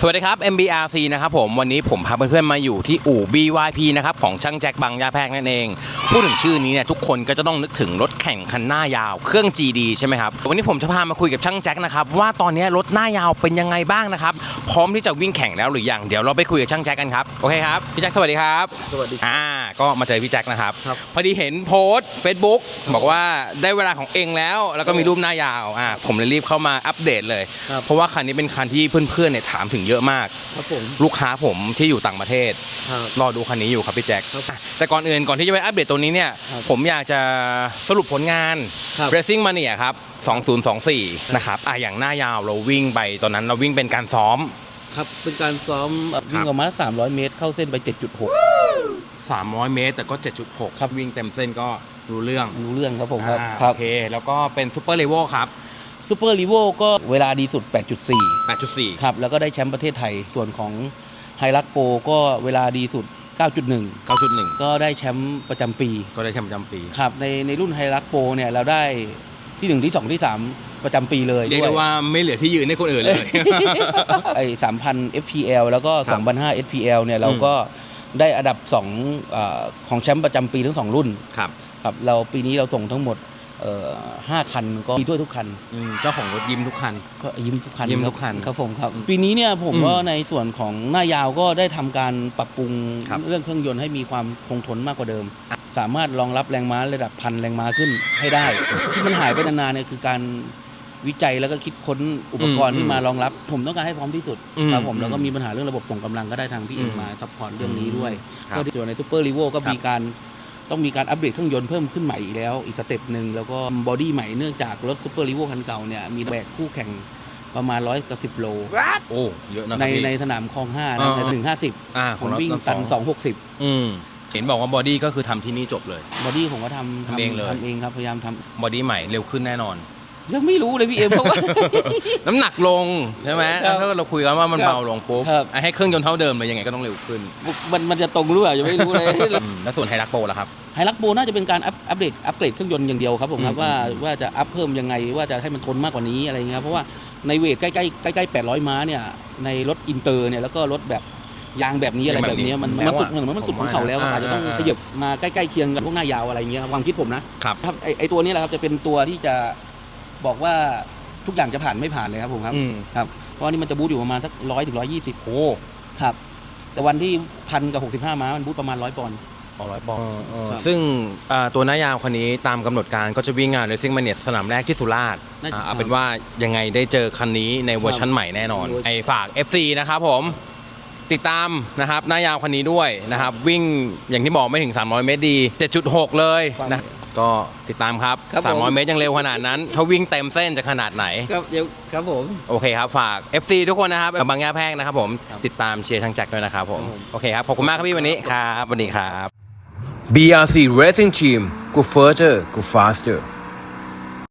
สวัสดีครับ MBRC นะครับผมวันนี้ผมพาเพื่อนๆมาอยู่ที่อู่ BYP นะครับของช่างแจ็คบางยาแพรกนั่นเอง พูดถึงชื่อนี้เนี่ยทุกคนก็จะต้องนึกถึงรถแข่งคันหน้ายาวเครื่อง GD ใช่ไหมครับวันนี้ผมจะพามาคุยกับช่างแจ็คนะครับว่าตอนนี้รถหน้ายาวเป็นยังไงบ้างนะครับพร้อมที่จะวิ่งแข่งแล้วหรือยังเดี๋ยวเราไปคุยกับช่างแจ็คกันครับโอเคครับพี่แจ็คสวัสดีครับสวัสดีอ่าก็มาเจอพี่แจ็คนะครับครับ พอดีเห็นโพสต์ Facebook บอกว่าได้เวลาของเองแล้ว แล้วก็มีรูปหน้ายาวอ่าผมเลยรีบเข้ามาอัปเดตเลย ครับ เพราะว่าคันนี้เป็นคันที่เพื่อนๆเนี่ยถามถึงเยอะมาก ครับผม ลูกค้าผมที่อยู่ต่างประเทศ ครับ รอดูคันนี้อยู่ครับพี่แจ็คครับอะแต่ก่อนอื่นก่อนที่จะไปอัปเดตตัวนี้เนี่ย ครับผมอยากจะสรุปผลงาน ครับ Racing Mania ครับ 2024 นะครับอะอย่างหน้ายาวเราวิ่งไปตอนนั้นเราวิ่งเป็นการซ้อม ครับ เป็นการซ้อมวิ่งออกมาสามร้อยเมตร เข้าเส้นไป 7.6 300 เมตร แต่ก็ 7.6 ครับวิ่งเต็มเส้นก็รู้เรื่องรู้เรื่องครับผมครับ อ่าครับ โอเค แล้วก็เป็นซูเปอร์เลเวลครับ ซูเปอร์ลีโวก็เวลาดีสุด 8.4 8.4 ครับ แล้วก็ได้แชมป์ประเทศไทย ส่วนของไฮรักโปก็เวลาดีสุด 9.1 9.1 ก็ได้แชมป์ประจำปี ก็ได้แชมป์ประจำปี ครับ ในในรุ่นไฮรักโปเนี่ยเราได้ที่ 1 ที่ 2 ที่ 3 ประจำปีเลยเรียกได้ว่าไม่เหลือที่ยืนให้คนอื่นเลย ไอ้3,000 FPL แล้วก็ครับ 2,500 FPL เนี่ยเราก็ได้อันดับ2เอ่อของแชมป์ประจำปีทั้งสองรุ่น ครับ ครับเราปีนี้เราส่งทั้งหมดเอ่อ ห้าคันก็มีด้วยทุกคันอืมเจ้าของรถยิ้มทุกคัน ก็ยิ้มทุกคันยิ้มครับทุกคันครับผมครับ ปีนี้เนี่ยผมอืมก็ในส่วนของหน้ายาวก็ได้ทำการปรับปรุงครับเรื่องเครื่องยนต์ให้มีความคงทนมากกว่าเดิม สามารถรองรับแรงม้าระดับพันแรงม้าขึ้นให้ได้ ที่มันหายไปนานๆเนี่ยคือการวิจัยแล้วก็คิดค้นอุปกรณ์อืมที่มารองรับ ผมต้องการให้พร้อมที่สุดอืมครับผมอืมแล้วก็มีปัญหาเรื่องระบบส่งกำลังก็ได้ทางพี่เอ็มอืมมาซัพพอร์ตเรื่องนี้ด้วยครับก็ที่ส่วนในซูเปอร์รีโวก็ครับมีการ ต้องมีการอัปเดตเครื่องยนต์เพิ่มขึ้นใหม่อีกแล้ว อีกสเต็ปหนึ่งแล้วก็บอดี้ใหม่เนื่องจากรถซูเปอร์รีโวคันเก่าเนี่ยมีแบกคู่แข่งประมาณร้อยกับสิบโล โอ้เยอะนะคในรับพี่ ในสนามคลองห้าอ่านะในถึงห้าสิบอ่าขผองมเราวิ่งตัตันนสสออง งหกสิบอืมเห็นบอกว่าบอดี้ก็คือทำที่นี่จบเลย บอดี้ผมก็ทำทำเองเลย ทำเองครับพยายามทำ บอดี้ใหม่เร็วขึ้นแน่นอน ยังไม่รู้เลยพี่เอ็มเพราะว่า น้ำหนักลงใช่ไหมครับถ้าเราคุยกันว่ามันครับเบาลงปุ๊บครับ อะให้เครื่องยนต์เท่าเดิมเลยยังไงก็ต้องเร็วขึ้นมันมันจะตรงหรือเปล่ายังไม่รู้เลย อืมแล้วส่วนไฮรักโปล่ะครับ ไฮรักโบน่าจะเป็นการอัพอัปเดตอัปเกรดเครื่องยนต์อย่างเดียวครับผมครับอืม ว่าอืมว่าจะอัพเพิ่มยังไงว่าจะให้มันทนมากกว่านี้อะไรเงี้ยครับเพราะว่าในเวทใกล้ใกล้ใกล้ใกล้แปดร้อยม้าเนี่ยในรถอินเตอร์เนี่ยแล้วก็รถแบบยางแบบนี้อะไรแบบเนี้ยมันแม้มันสุดว่าเหมือนมันสุดผมของว่าเขาแล้วอ่าอาจจะต้องอ่าขยับมาใกล้ๆเคียงกับพวกหน้ายาวอะไรเงี้ยครับความคิดผมนะครับ ครับไอไอตัวนี้แหละครับจะเป็นตัวที่จะ บอกว่าทุกอย่างจะผ่านไม่ผ่านเลยครับผมครับอืม ครับเพราะว่านี่มันจะบูทอยู่ประมาณสักร้อยถึงร้อยยี่สิบโอ้ครับ แต่วันที่พันกับหกสิบห้าม้ามันบูทประมาณร้อยปอนด์อร้อยปอนด์ครับซึ่งอ่าตัวหน้ายาวคันนี้ตามกำหนดการก็จะวิ่งงาน Racing Mania สนามแรกที่สุราษฎร์น่าจะอ่าเอาเป็นว่ายังไงได้เจอคันนี้ในเวอร์ชันใหม่แน่นอนครับไอฝาก FC นะครับผม ติดตามนะครับหน้ายาวคันนี้ด้วยนะครับ วิ่งอย่างที่บอกไม่ถึง 300 เมตรดี 7.6 เลยนะ ก็ติดตามครับครับผม 300 เมตรยังเร็วขนาดนั้น ถ้าวิ่งเต็มเส้นจะขนาดไหน ครับเดี๋ยวครับผม โอเคครับ ฝาก FC ทุกคนนะครับบางยาแพรกนะครับผมครับติดตามเชียร์ทางแจ็คด้วยนะครับผมครับผม โอเคครับ ขอบคุณมากครับพี่วันนี้ครับสวัสดีครับ BRC Racing Team Go further Go faster